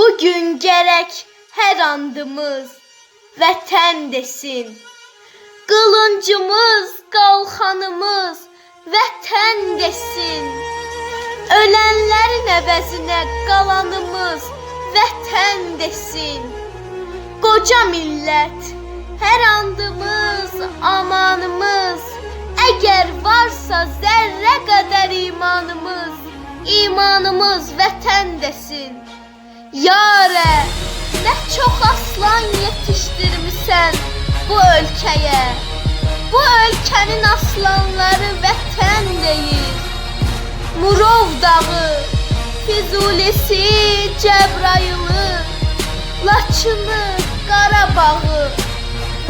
Bugün gerek her andımız vətən desin. Qılıncımız, qalxanımız vətən desin. Ölənlərin əvəzinə qalanımız vətən desin. Qoca millət, hər andımız, amanımız, əgər varsa zərrə qədər imanımız, imanımız vətən desin. Yare, nə çox aslan yetişdirmisən bu ölkəyə. Bu ölkənin aslanları vətən deyir. Murov dağı, Füzulisi, Cəbrayılı, Laçını, Qarabağı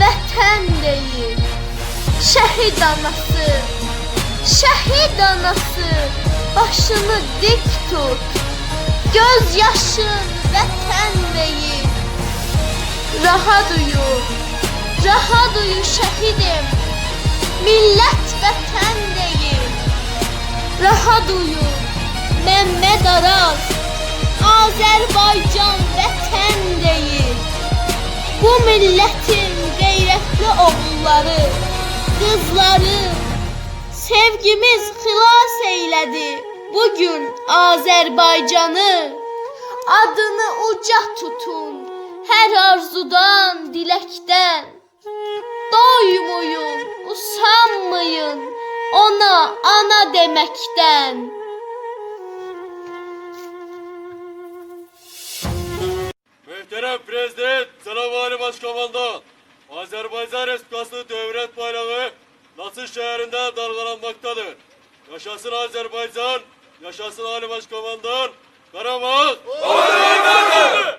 vətən deyir. Şəhid anası, şəhid anası, başını dik tut. Göz yaşın vətən deyir. Rahat uyu, rahat uyu şəhidim. Millət vətən deyir. Rahat uyu, Məmməd Araz, Azərbaycan vətən deyir. Bu millətin qeyrətli oğulları, qızları, sevgimiz xilas eylədi bugün Azərbaycanı. Adını uca tutun hər arzudan, diləkdən. Doymayın, usanmayın ona ana deməkdən. Muhterem Prezident, Selamvali Başkomandan, Azerbaycan Respublikası Devlet Bayrağı Nasır şehrinde dalgalanmaktadır. Yaşasın Azerbaycan, yaşasın Ali Başkomandan, Karabağ! Ağlı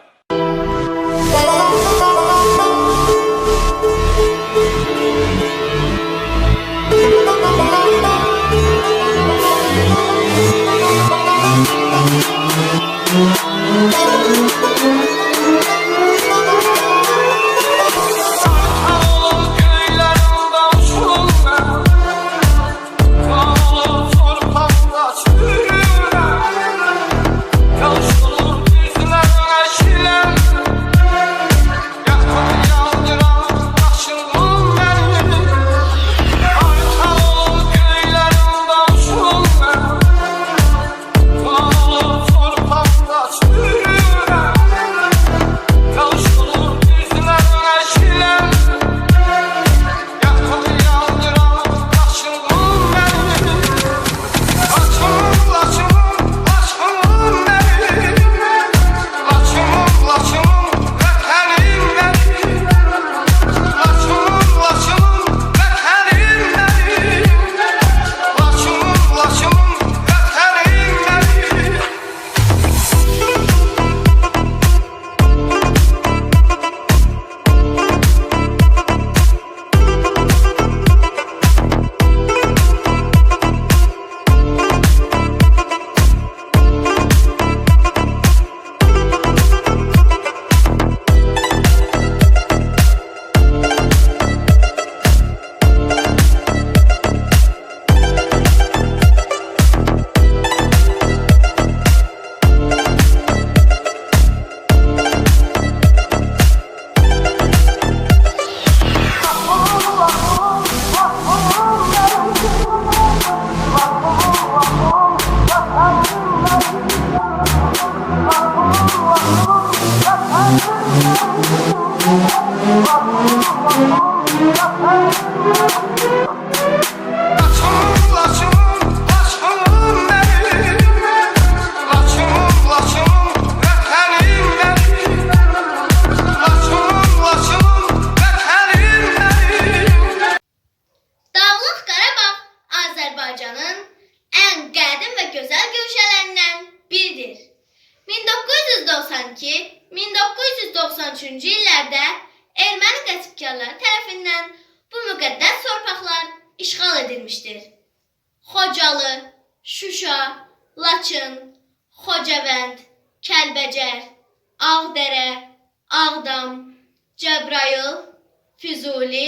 Füzuli,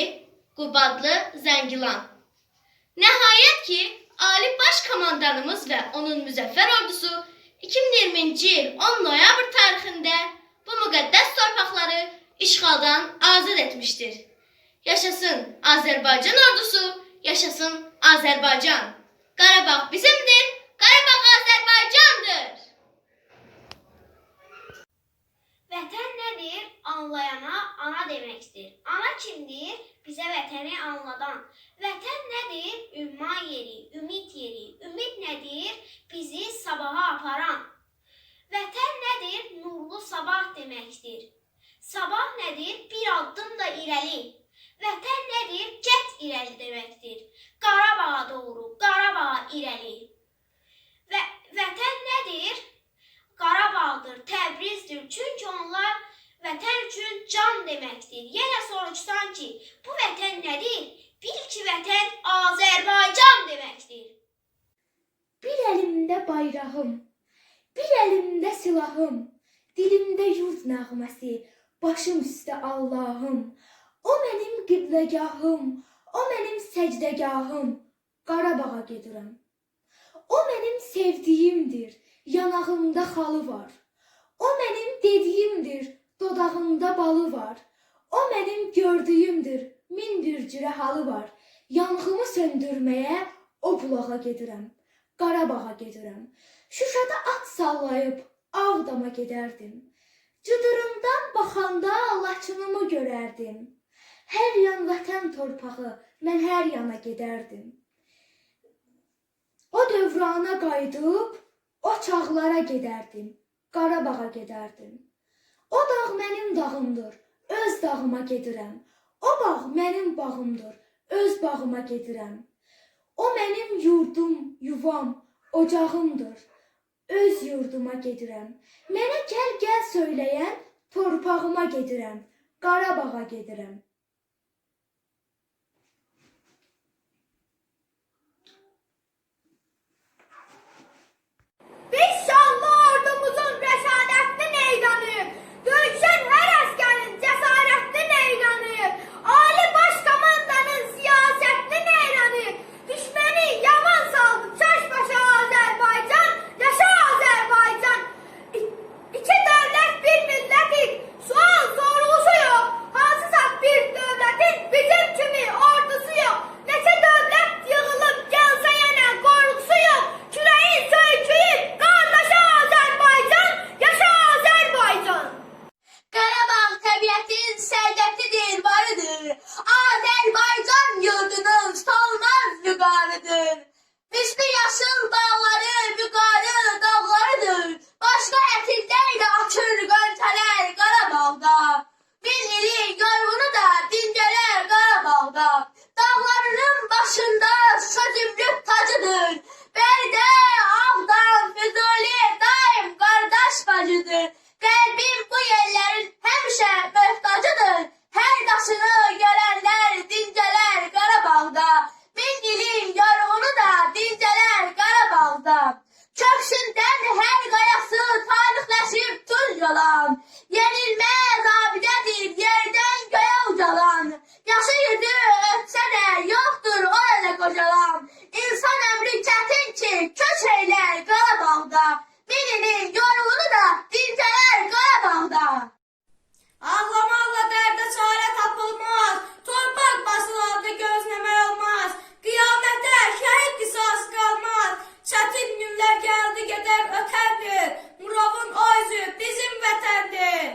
Qubadlı, Zəngilan. Nəhayət ki, Ali Baş Komandanımız və onun müzəffər ordusu 2020-ci il 10 noyabr tarixində işğaldan azad etmiştir. Yaşasın Azerbaycan ordusu, yaşasın Azerbaycan. Qarabağ bizimdir, Qarabağ Azerbaycandır. Vətən nədir? Anlayana ana deməkdir. Ana kimdir? Bizə vətəni anladan. Vətən nədir? Ümman yeri, ümid yeri. Ümid nədir? Bizi sabaha aparan. Vətən nədir? Nurlu sabah deməkdir. Sabah nədir? Bir addım da irəli. Vətən nədir? Get irəli deməkdir. Qarabağa doğru, Qarabağa irəli. Və vətən nədir? Qarabağdır, Təbrizdir. Çünki onlar vətən üçün can deməkdir. Yenə soruşsan ki, bu vətən nədir? Bil ki, vətən Azərbaycan deməkdir. Bir elimde bayrağım, bir elimde silahım, dilimde yurt nəğməsi, başım üstə Allahım. O mənim qibləgahım, o mənim səcdəgahım. Qarabağa gedirəm. O mənim sevdiyimdir, yanağımda xalı var. O mənim dediyimdir, dodağımda balı var. O mənim gördüyümdür, min bir cürə halı var. Yanğımı söndürməyə o bulağa gedirəm. Qarabağa gedirəm. Şuşada at sallayıb Ağdama gedərdim. Cıdırımdan baxanda Laçınımı görərdim. Hər yan vətən torpağı, mən hər yana gedərdim. O dövrana qayıdıb o çağlara gedərdim. Qarabağa gedərdim. O dağ mənim dağımdır, öz dağıma gedirəm. O bağ mənim bağımdır, öz bağıma gedirəm. O mənim yurdum, yuvam, ocağımdır. Öz yurduma gedirəm. Mənə gəl gəl söyləyən torpağıma gedirəm. Qarabağa gedirəm. Köç eylər Qarabağda. Birinin yorğunu da dincələr Qarabağda. Ağlamaqla dərdə çarə tapılmaz. Torpaq basılandı gözləmək olmaz. Qiyamətə şəhid qisası qalmaz. Çətin günlər gəldi gedər ötərdir. Murovun o bizim vətəndir.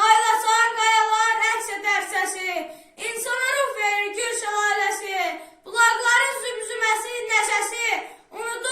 Haylasan qayalar əks edər səsi. İnsana ruh verir gül şəlaləsi. Bulaqların zümzüməsi, nəşəsi. Unudulmur,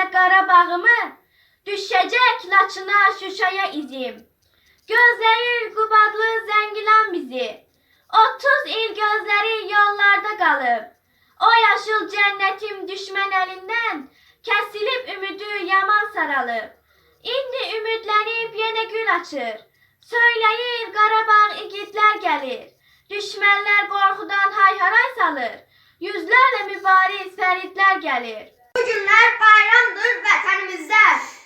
tezliklə Qarabağımı, düşəcək Laçına, Şuşaya izim. Gözləyir Qubadlı Zəngilan bizi. 30 il gözləri yollarda qalıb. O yaşıl cənnətim düşmən əlindən kəsilib ümidi yaman saralıb. İndi ümidlənib yenə gün açır. Söyləyir Qarabağ igidlər gəlir. Düşmənlər qorxudan hay-haray salır. Yüzlərlə mübariz fəridlər gəlir. Bu günler bayramdır vətənimizdə.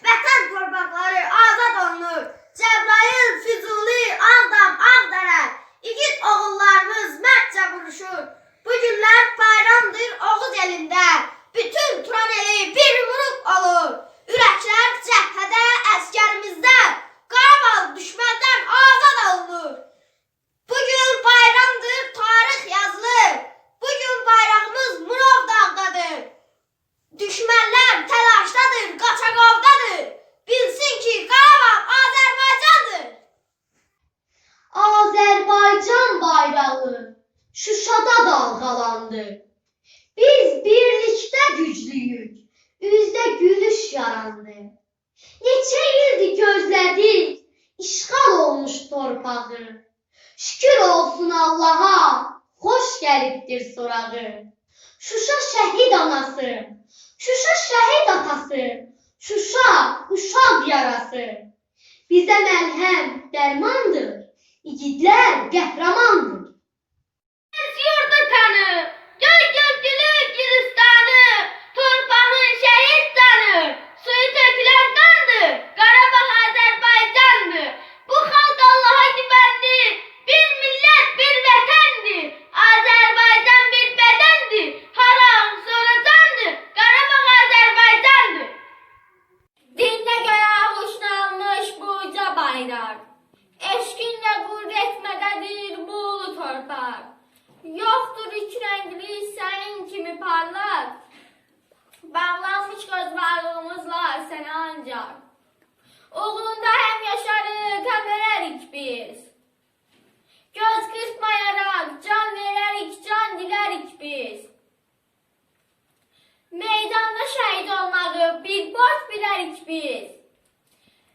Vətən torpaqları azad olunur. Cəbrayıl, Füzuli, Ağdam, Ağdərə. İgid oğullarımız mərdcə vuruşur. Bu günler bayramdır Oğuz elində. Bütün Turan eli bir yumruq olur. Ürəklər cəbhədə, əskərimizdə. Qarabağ düşməndən azad olunur. Şuşa şəhid anası, Şuşa şəhid atası, Şuşa uşaq yarası. Bizə məlhəm dərmandır, igidlər qəhrəmandır. Yurdu kanı, bilerik biz.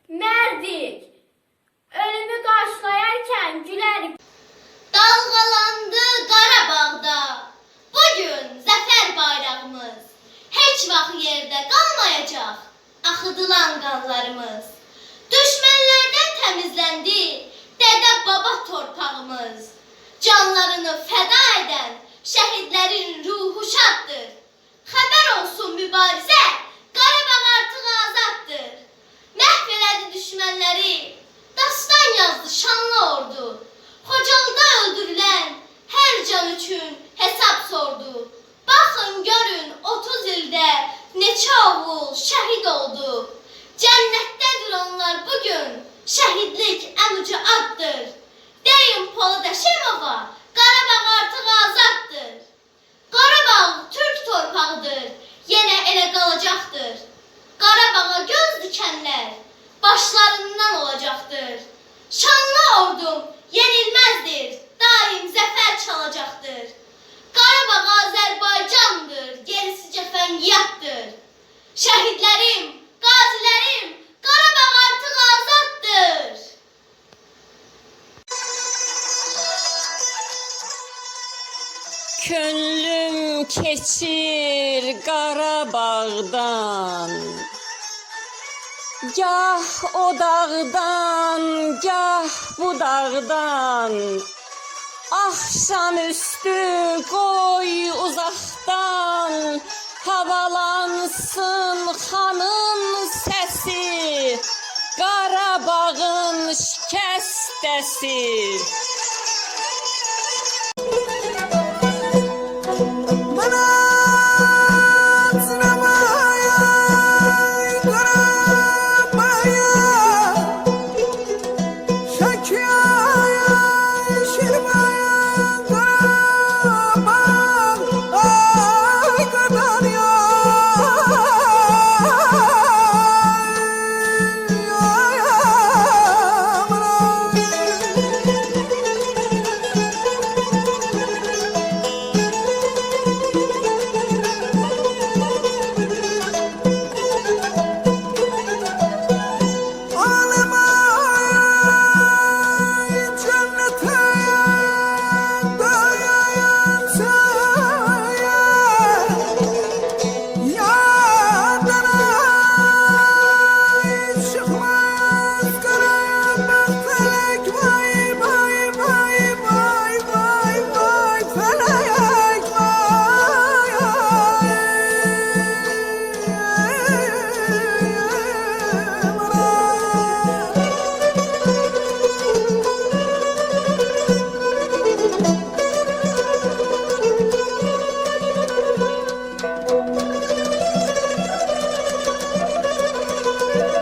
Merdik, ölümü karşılayarken gülerik. Dalgalandı Qarabağda. Bugün zəfər bayrağımız. Heç vaxt yerdə qalmayacaq. Axıdılan qanlarımız. Düşmənlərdən təmizləndi dədə baba torpağımız. Canlarını fəda edən şəhidlərin ruhu şaddır. Xəbər olsun mübarizə, yazdı şanlı ordu. Xocalıda öldürülen her can üçün hesap sordu. Bakın görün 30 ilde neçə oğul şəhid oldu. Cənnətdədir onlar bugün. Şəhidlik ən uca addır. Deyin Polad Əşəmova, Könlüm keçir Qarabağdan. Gah o dağdan, gah bu dağdan. Axşamüstü qoy uzaqdan. Havalansın xanın səsi. Qarabağın şikəstəsi